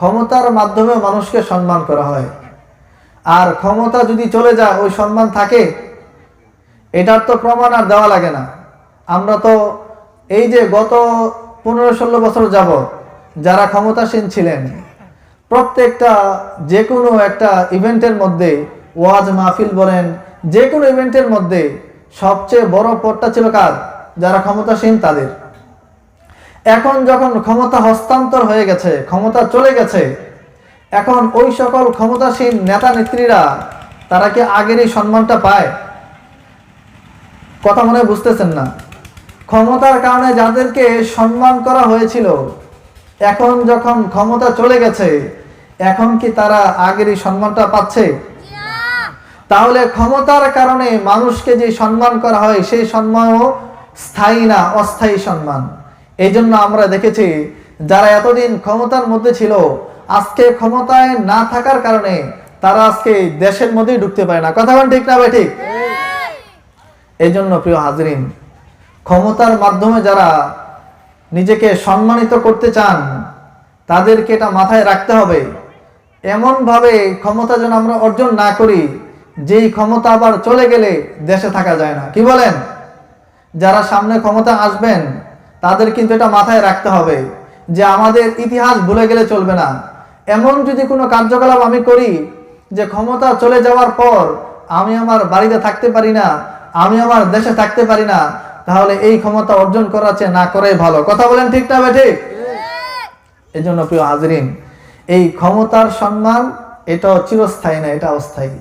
ক্ষমতার মাধ্যমে মানুষকে সম্মান করা হয়। আর ক্ষমতা যদি চলে যায়, ওই সম্মান থাকে। এটার তো প্রমাণ আর দেওয়া লাগে না। আমরা তো এই যে গত পনেরো ষোলো বছর যাব যারা ক্ষমতাসীন ছিলেন, প্রত্যেকটা যে কোনো একটা ইভেন্টের মধ্যে, ওয়াজ মাহফিল বলেন যে কোনো ইভেন্টের মধ্যে সবচেয়ে বড় পদটা ছিল কার? যারা ক্ষমতাসীন তাদের। এখন যখন ক্ষমতা হস্তান্তর হয়ে গেছে, ক্ষমতা চলে গেছে, এখন ওই সকল ক্ষমতাসীন নেতা নেত্রীরা তারা কি আগের এই সম্মানটা পায়? কথা মনে বুঝতেছেন না। ক্ষমতার কারণে যাদেরকে সম্মান করা হয়েছিল, এখন যখন ক্ষমতা চলে গেছে, এখন কি তারা আগের এই সম্মানটা পাচ্ছে? তাহলে ক্ষমতার কারণে মানুষকে যে সম্মান করা হয়, সেই সম্মানও স্থায়ী না অস্থায়ী সম্মান? এই জন্য আমরা দেখেছি যারা এতদিন ক্ষমতার মধ্যে ছিল, আজকে ক্ষমতায় না থাকার কারণে তারা আজকে দেশের মধ্যেই ঢুকতে পারে না। কথা বলেন ঠিক না ভাই ঠিক? এই জন্য প্রিয় হাজরিন, ক্ষমতার মাধ্যমে যারা নিজেকে সম্মানিত করতে চান, তাদেরকে এটা মাথায় রাখতে হবে। এমনভাবে ক্ষমতা যেন আমরা অর্জন না করি, যেই ক্ষমতা আবার চলে গেলে দেশে থাকা যায় না। কি বলেন? যারা সামনে ক্ষমতা আসবেন তাদের কিন্তু এটা মাথায় রাখতে হবে যে আমাদের ইতিহাস ভুলে গেলে চলবে না। এমন যদি কোনো কার্যকলাপ আমি করি যে ক্ষমতা চলে যাওয়ার পর আমি আমার বাড়িতে থাকতে পারি না, আমি আমার দেশে থাকতে পারি না, তাহলে এই ক্ষমতা অর্জন করার চেয়ে না করাই ভালো। কথা বলেন ঠিক না ঠিক? এই জন্য প্রিয় হাজরিন, এই ক্ষমতার সম্মান এটা চিরস্থায়ী না, এটা অস্থায়ী।